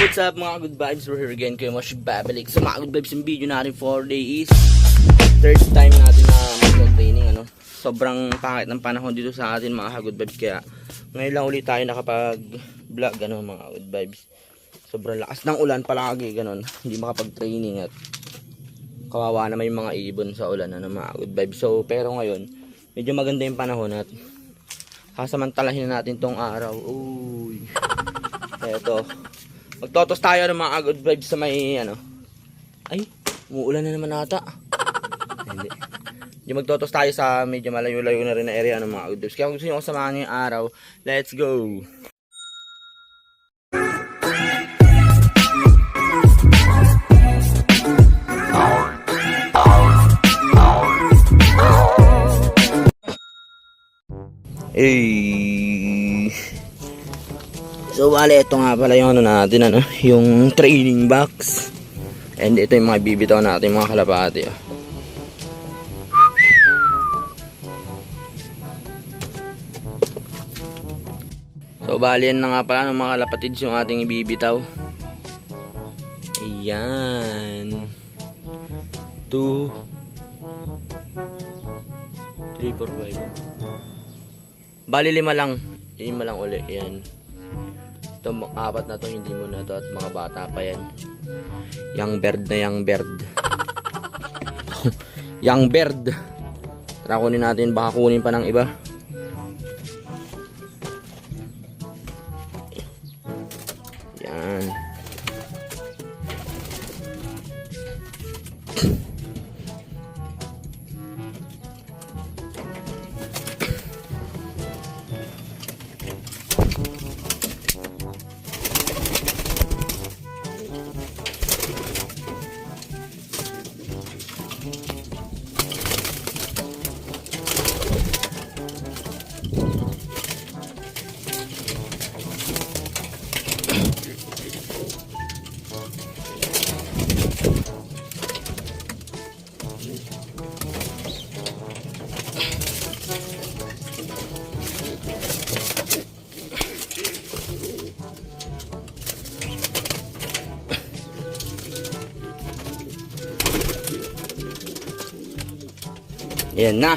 what's up mga good vibes? We're here again kayo mas babalik sa mga good vibes yung video natin for day is third time natin na mag-training ano. Sobrang pangit ng panahon dito sa atin mga good vibes kaya ngayon lang ulit tayo nakapag vlog ano mga good vibes. Sobrang lakas ng ulan palagi ganun. Hindi makapag-training at kawawa naman yung mga ibon sa ulan ano mga good vibes. So pero ngayon medyo maganda yung panahon at kasamantalahin na natin tong araw. Uy. Eto. Magtotos tayo ng mga good vibes sa may ano. Ay, umuulan na naman ata. Hindi. Hindi magtotos tayo sa medyo malayo-layo na rin na area ng mga good vibes. Kaya kung gusto nyo kasamahan ngayong araw, let's go! Eh. So bale ito nga pala yung ano natin ano, yung training box. And ito yung mga bibitaw natin mga kalapati. Oh. So bale yan na nga pala ng mga kalapatids yung ating ibibitaw. Ayan. 2 3 4 5 Bali lima lang. Lima lang uli. Yan. Ito, apat na to, hindi mo na to at mga bata pa yan. Young bird na young bird. young bird. Tara kunin natin, baka kunin pa ng iba. Yan. Ayan na.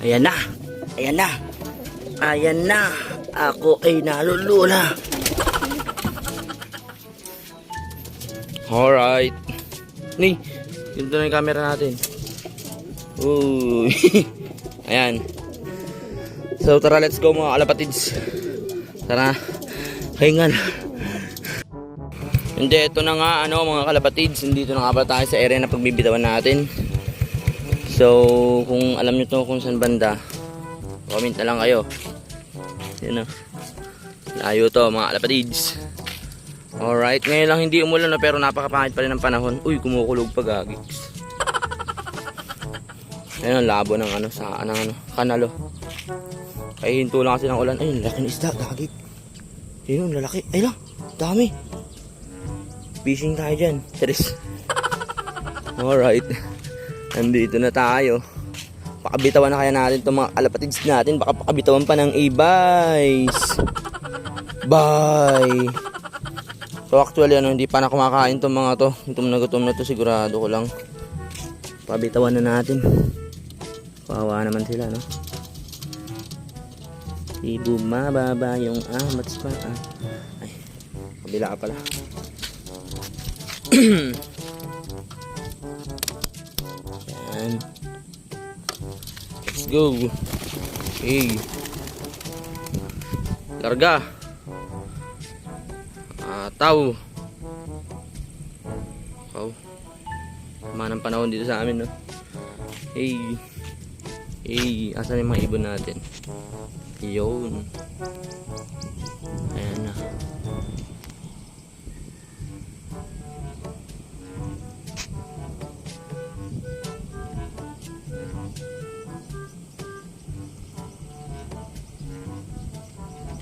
Ayan na. Ayan na. Ayan na. Ako ay nalulula. Alright. Ni, dito na yung camera natin. Uy. Ayan. So tara, let's go mga kalapatids. Tara. Hingan. Hindi, ito na nga ano mga kalapatids. Dito na nga pala tayo sa area na pagbibitawan natin. So, kung alam nyo to kung saan banda, comment na lang kayo. Yun na. Layo to mga kalapatids. Alright, ngayon lang hindi umulan na pero napakapangit pa rin ng panahon. Uy, kumukulog pa gagigs. Ayun ang labo ng ano sa ng ano, kanalo. Kaya hinto lang kasi ng ulan. Ayun, laki ng isda, gagig. Ayun, lalaki. Ay lang, dami. Fishing tayo dyan. Teres. Alright. Nandito na tayo. Pakabitawan na kaya natin itong mga kalapatids natin. Baka pakabitawan pa ng e-buys. Bye! So actually ano, hindi pa na kumakain tong mga to. Gutom na gutom na to sigurado ko lang. Pabitawan na natin. Kawawa naman sila, no? Di bumababa yung amats pa. Ah. Ay, kabila ka pala. Yan. Let's go. Okay. Larga. Ataw. Wow. Tama ng panahon dito sa amin, no? Hey. Hey, asan yung mga ibon natin? Yun.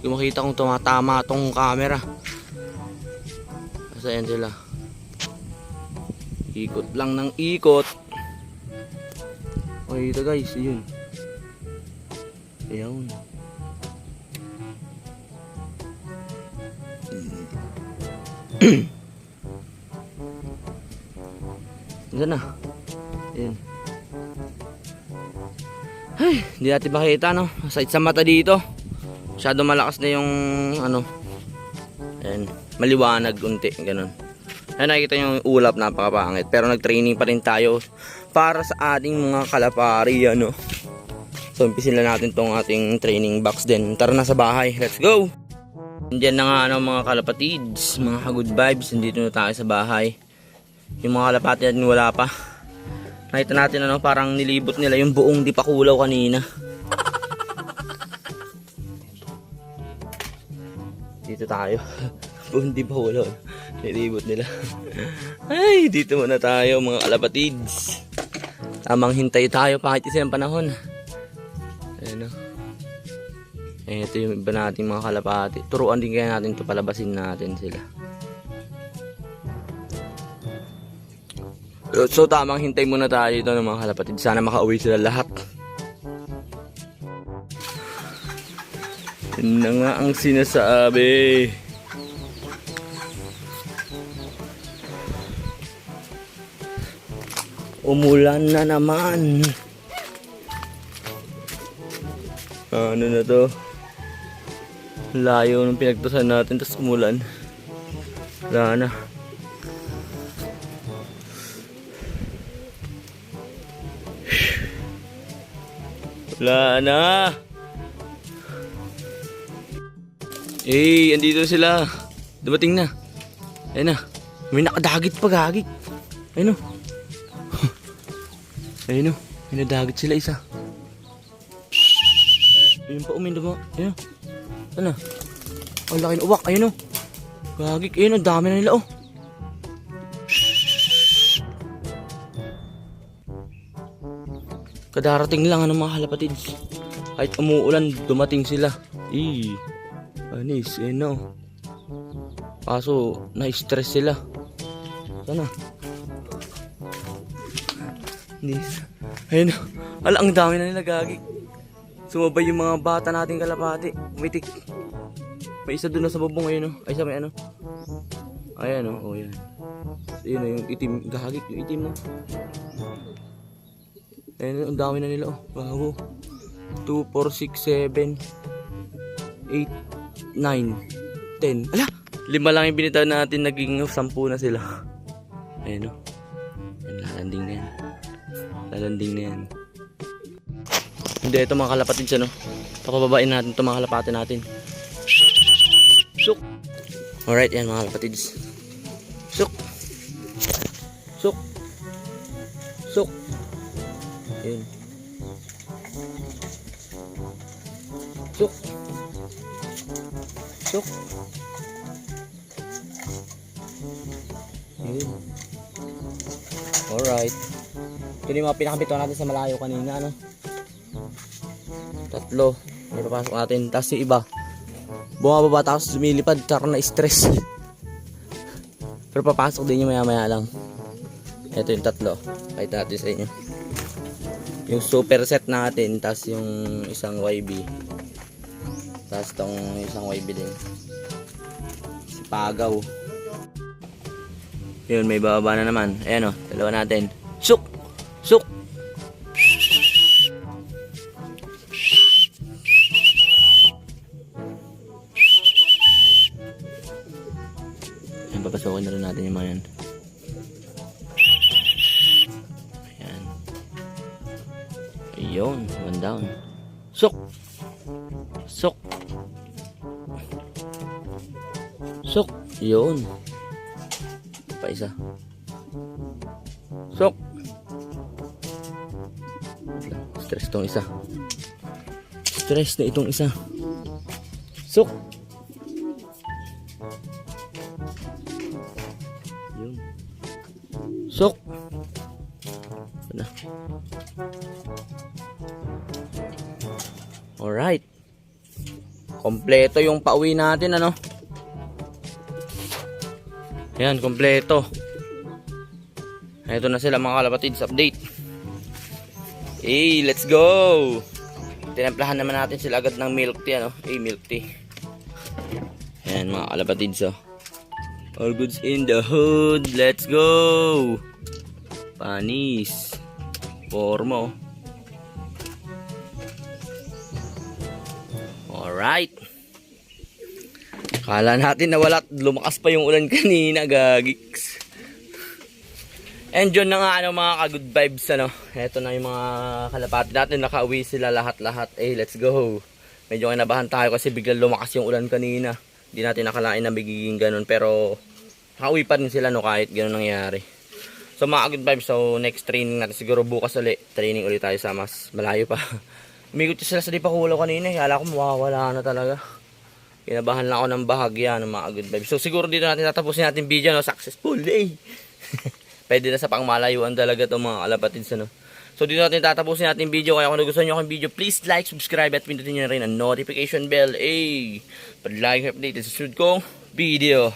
Hindi makita kung tumatama tong camera. Asayan sila. Ikot lang ng ikot. Okay, ito guys, yun. Ayun. Diyan na. Ayan. Ay, hindi natin makita no. Sa mata dito. Masyado malakas na yung ano. Ayan, maliwanag unti, ganun. Ayan, nakikita yung ulap, napakapangit. Pero nag-training pa rin tayo para sa ating mga kalapari, ano. So, umpisin lang natin tong ating training box din. Tara na sa bahay, let's go! Diyan na nga ano, mga kalapatids, mga good vibes, nandito na tayo sa bahay. Yung mga kalapati natin wala pa. Nakita natin ano, parang nilibot nila yung buong di pa kulaw kanina. Dito tayo. buong di pa kulaw. Nilibot nila. Ay, dito muna tayo mga kalapatids. Tamang hintay tayo kahit isa ng panahon. Ayan o. Ito yung iba nating mga kalapati. Turuan din kaya natin to palabasin natin sila. So tamang hintay muna tayo dito ng mga kalapatid. Sana makauwi sila lahat. Yun na nga ang sinasabi. Umulan na naman. Ano na to? Layo ng pinagtusan natin tapos umulan. Wala na. Wala na. Eh, andito sila. Dumating na. Ayun na. May nakadagit pa gagit. Ayun o. Ayun o. May nadagit sila isa. Ayun pa umin mo. Ayun o. Ano? Ang laki ng uwak. Ayun o. Gagik. Ayun o. Dami na nila oh. Kadarating lang ano mga halapatids. Kahit umuulan, dumating sila. Eh, anis, eh no. Kaso, na-stress sila. Sana. Hindi. Ayun, ala, ang dami na nila gagi. Sumabay yung mga bata nating kalapati. Umitik. May isa doon na sa bubong ayun, oh. Ay, sa may ano. Ayan, oh, oh yan. Ayun, oh, yung itim, gagik, yung itim, oh. Ayun, ang dami na nila oh. Bago. 2, 4, 6, 7, 8, 9, 10. Ala! Lima lang yung binitaw natin, naging 10 na sila. Ayun oh. Ayun, lalanding na yan. Lalanding na yan. Hindi, ito mga kalapatid siya no. Papababain natin ito mga kalapati natin. Suk! Alright, yan mga kalapatids. Suk! Suk! Suk! Ayun. Suk. Suk. Ayun. Alright. Ito yung mga pinakabito natin sa malayo kanina, ano? Tatlo. May natin. Tapos yung iba. Bumababa tapos lumilipad. Tsaka na stress. Pero papasok din yung maya maya lang. Ito yung tatlo. Kahit natin sa inyo yung super set natin tas yung isang YB tas tong isang YB din si Pagaw. Yun may bababa na naman. Ayan o dalawa natin. Suk! Suk! Ayan, papasokin na rin natin yung mga yan. Ayan. Ayun, one down. Sok! Sok! Yun. Pa isa. Sok! Stress tong isa. Stress na itong isa. Sok! Yun. Sok! Ano? Alright. Kompleto yung pauwi natin, ano? Ayan, kompleto. Ito na sila mga kalapatids, update. Hey, let's go! Tinamplahan naman natin sila agad ng milk tea, ano? Eh, milk tea. Ayan mga kalapatids oh. All goods in the hood. Let's go! Panis. Formo. Alright. Kala natin na wala. Lumakas pa yung ulan kanina, gagiks. And yun na nga ano mga ka-good vibes ano. Ito na yung mga kalapati natin. Nakauwi sila lahat-lahat. Eh, let's go. Medyo kinabahan tayo kasi biglang lumakas yung ulan kanina. Hindi natin nakalain na bigiging ganun. Pero nakauwi pa rin sila no kahit ganun nangyari. So mga good vibes, so next training natin siguro bukas ulit. Training ulit tayo sa mas malayo pa. Umikot sila sa Dipakulaw kanina. eh. Kala ko mawawala na talaga. Kinabahan lang ako ng bahagya ng mga good vibes. So siguro dito natin tatapusin natin video no. Successful day. Pwede na sa pangmalayuan talaga itong mga kalapatids ano. So dito natin tatapusin natin video. Kaya kung nagustuhan nyo aking video, please like, subscribe at pindutin na rin ang notification bell. Eh, pag-like update sa susunod kong video.